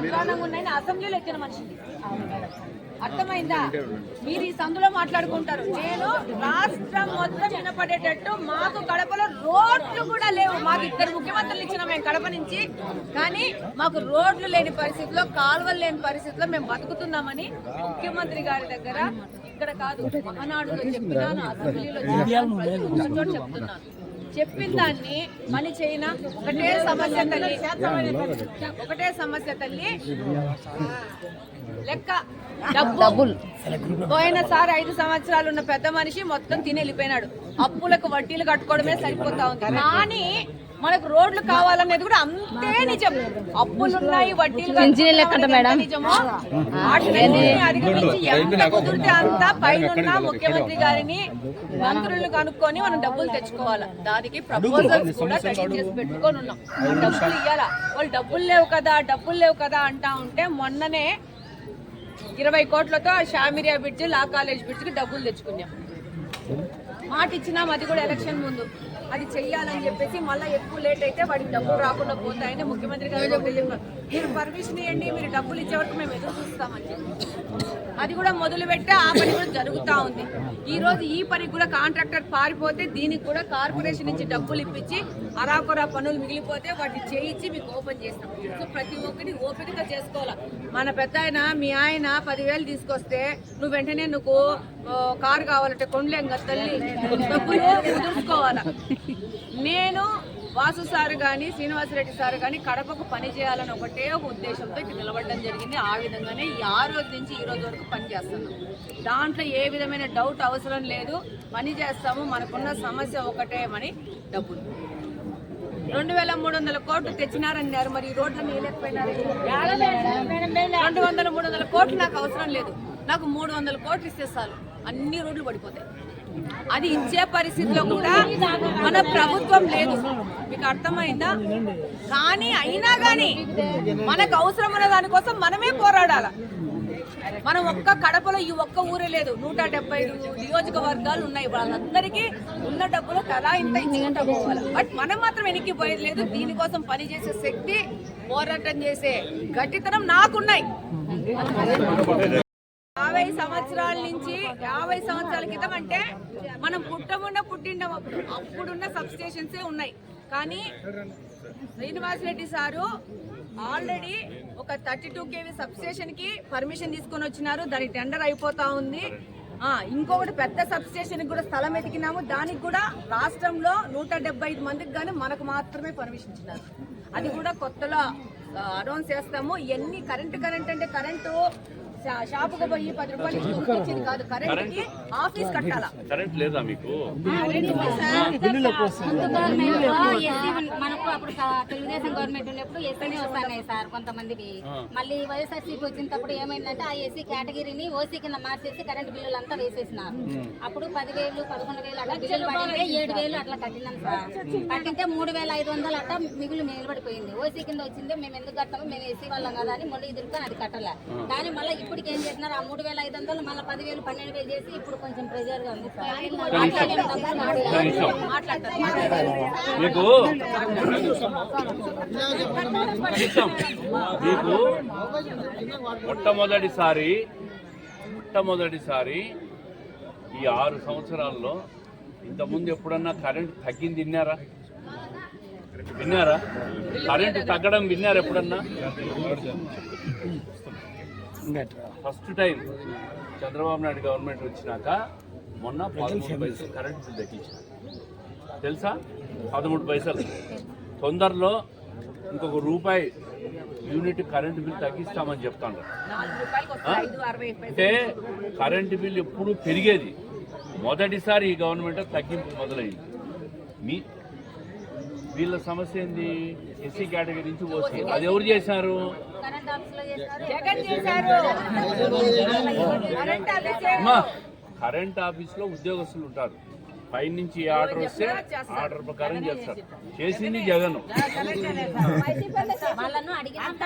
అధ్వానంగా ఉన్నాయని అసెంబ్లీలో ఎక్కిన మనిషిని. అర్థమైందా? మీరు ఈ సందులో మాట్లాడుకుంటారు. నేను రాష్ట్రం మొత్తం వినపడేటట్టు మాకు కడపలో రోడ్లు కూడా లేవు. మాకు ఇద్దరు ముఖ్యమంత్రులు ఇచ్చిన మేము కడప నుంచి. కానీ మాకు రోడ్లు లేని పరిస్థితిలో కాలువలు లేని పరిస్థితిలో మేము బతుకుతున్నామని ముఖ్యమంత్రి గారి దగ్గర ఇక్కడ కాదు మహానాడులో చెప్పినాను అసెంబ్లీలో చెప్తున్నాను చెప్పిన దాన్ని పని చేయన? ఒకటే సమస్య తల్లి. ఒకటే సమస్య తల్లి. లెక్క. డబ్బులు. పోయినసారి ఐదు సంవత్సరాలు ఉన్న పెద్ద మనిషి మొత్తం తిని వెళ్ళిపోయినాడు. అప్పులకు వడ్డీలు కట్టుకోవడమే సరిపోతా ఉంది. కానీ మనకు రోడ్లు కావాలనేది కూడా అంతే నిజం. అప్పులు ఉన్నాయి వడ్డీలు నిజమో? అధిగమించి ఎంత కుదిరితే అంత పైన ముఖ్యమంత్రి గారిని మంత్రులను కనుక్కొని మనం డబ్బులు తెచ్చుకోవాలి. దానికి ప్రపోజల్స్ కూడా రెడీ చేసి పెట్టుకొని ఉన్నాం. డబ్బులు ఇయ్యాలా? వాళ్ళు డబ్బులు లేవు కదా డబ్బులు లేవు కదా అంటా ఉంటే మొన్ననే ఇరవై కోట్లతో షామిరియా బ్రిడ్జ్ లా కాలేజ్ బ్రిడ్జ్కి డబ్బులు తెచ్చుకున్నాం. మాట ఇచ్చినాం అది కూడా ఎలక్షన్ ముందు. అది చెయ్యాలని చెప్పేసి మళ్ళీ ఎక్కువ లేట్ అయితే వాడికి డబ్బులు రాకుండా పోతాయని ముఖ్యమంత్రి గారు మీరు పర్మిషన్ ఇవ్వండి మీరు డబ్బులు ఇచ్చే వరకు మేము ఎదురు చూస్తామని చెప్పి. అది కూడా మొదలు పెట్టి ఆ పని కూడా జరుగుతూ ఉంది. ఈ రోజు ఈ పని కూడా కాంట్రాక్టర్ పారిపోతే దీనికి కూడా కార్పొరేషన్ నుంచి డబ్బులు ఇప్పించి అరాకొరా పనులు మిగిలిపోతే వాటిని చేయించి మీకు ఓపెన్ చేస్తాం. సో ప్రతి ఒక్కటి ఓపికగా చేసుకోవాలా. మన పెద్ద ఆయన మీ ఆయన పదివేలు తీసుకొస్తే నువ్వు వెంటనే నువ్వు కారు కావాలంటే కొనలేం కదా తల్లి? డబ్బులు కుదుర్చుకోవాలా నేను వాసు సార్ కానీ శ్రీనివాసరెడ్డి సార్ కానీ కడపకు పని చేయాలని ఒకటే ఒక ఉద్దేశంతో ఇక్కడ నిలబడడం జరిగింది. ఆ విధంగానే ఈ ఆ రోజు నుంచి ఈ రోజు వరకు పని చేస్తున్నాం. దాంట్లో ఏ విధమైన డౌట్ అవసరం లేదు. పని చేస్తాము. మనకున్న సమస్య ఒకటేమని డబ్బులు. రెండు వేల మూడు వందల కోట్లు తెచ్చినారన్నారు. మరి ఈ రోడ్లు వేయలేకపోయినారు రెండు వందల మూడు వందల కోట్లు నాకు అవసరం లేదు. నాకు మూడు వందల కోట్లు ఇస్తే చాలు. అన్ని రోడ్లు పడిపోతాయి. అది ఇచ్చే పరిస్థితిలో కూడా మన ప్రభుత్వం లేదు. మీకు అర్థమైందా? కానీ అయినా కానీ మనకు అవసరం ఉన్న దానికోసం మనమే పోరాడాల. మనం ఒక్క కడపలో ఈ ఒక్క ఊరే లేదు. నూట డెబ్బై ఐదు నియోజకవర్గాలు ఉన్నాయి. వాళ్ళందరికీ ఉన్న డబ్బులు తలా ఇంత ఇచ్చుకుంటా పోవాలి బట్ మనం మాత్రం వెనక్కి పోయేది లేదు. దీనికోసం పనిచేసే శక్తి పోరాటం చేసే గట్టితనం నాకున్నాయి. యాభై సంవత్సరాల నుంచి యాభై సంవత్సరాల క్రితం అంటే మనం పుట్టమున్న పుట్టిండం అప్పుడున్న సబ్స్టేషన్స్ ఉన్నాయి. కానీ శ్రీనివాస్ రెడ్డి సారు ఆల్రెడీ ఒక థర్టీ టూ కేవీ సబ్స్టేషన్కి కి పర్మిషన్ తీసుకొని వచ్చినారు. దాని టెండర్ అయిపోతా ఉంది. ఇంకొకటి పెద్ద సబ్స్టేషన్కి కూడా స్థలం ఎతికినాము దానికి కూడా రాష్ట్రంలో నూట డెబ్బై ఐదు మందికి కానీ మనకు మాత్రమే పర్మిషన్ ఇచ్చినారు. అది కూడా కొత్తలో అనౌన్స్ చేస్తాము. ఎన్ని కరెంటు కరెంట్ అంటే కరెంటు షాపుకు పోయి పది రూపాయలు ఇచ్చి ఉరికిచ్చేది కాదు. కరెంట్ ఆఫీస్ కట్టాలా? కరెంట్ లేదా మీకు? మనకు అప్పుడు తెలుగుదేశం గవర్నమెంట్ ఉన్నప్పుడు ఎస్సీనే వస్తున్నాయి సార్ కొంతమందికి. మళ్ళీ వైఎస్ఆర్సీపీ వచ్చినప్పుడు ఏమైందంటే ఆ ఎస్సీ కేటగిరీని ఓసీ కింద మార్చేసి కరెంట్ బిల్లులు అంతా వేసేసినారు అప్పుడు పదివేలు పదకొండు వేలు అట్లా బిల్లులు పడితే ఏడు వేలు అట్లా కట్టినాం సార్. కట్టింటే మూడు వేల ఐదు వందలు అట్లా మిగులు నిలబడిపోయింది. ఓసీ కింద వచ్చింది మేము ఎందుకు కట్టాము మేము ఎస్సీ వాళ్ళం కదా అని మళ్ళీ ఎదురుకొని అది కట్టలే. కానీ మళ్ళీ ఇప్పటికి ఏం చేసినారు ఆ మూడు వేల ఐదు వందలు మళ్ళీ పదివేలు పన్నెండు వేలు చేసి ఇప్పుడు కొంచెం ప్రెజర్గా ఉంది. మీకు మొట్టమొదటిసారి మొట్టమొదటిసారి ఈ ఆరు సంవత్సరాల్లో ఇంతకుముందు ఎప్పుడన్నా కరెంట్ తగ్గింది విన్నారా విన్నారా కరెంట్ తగ్గడం విన్నారా ఎప్పుడన్నా first time Chandrababu Naidu government వచ్చినాక మొన్న పదమూడు పైసలు కరెంట్ బిల్ తగ్గించారు తెలుసా? పదమూడు పైసలు. తొందరలో ఇంకొక రూపాయి యూనిట్ కరెంటు బిల్ తగ్గిస్తామని చెప్తాను అంటే కరెంటు బిల్ ఎప్పుడు పెరిగేది? మొదటిసారి ఈ గవర్నమెంట్ తగ్గింపు మొదలైంది. మీ వీళ్ళ సమస్య ఏంది? ఎస్సీ కేటగిరీ నుంచి ఓసీ. అది ఎవరు చేశారు? కరెంట్ ఆఫీసులో ఉద్యోగస్తులు ఉంటారు. పైనుంచి ఆర్డర్ వస్తే ఆర్డర్ ప్రకారం చేస్తారు. చేసింది జగన్ వాళ్ళను అడిగినంత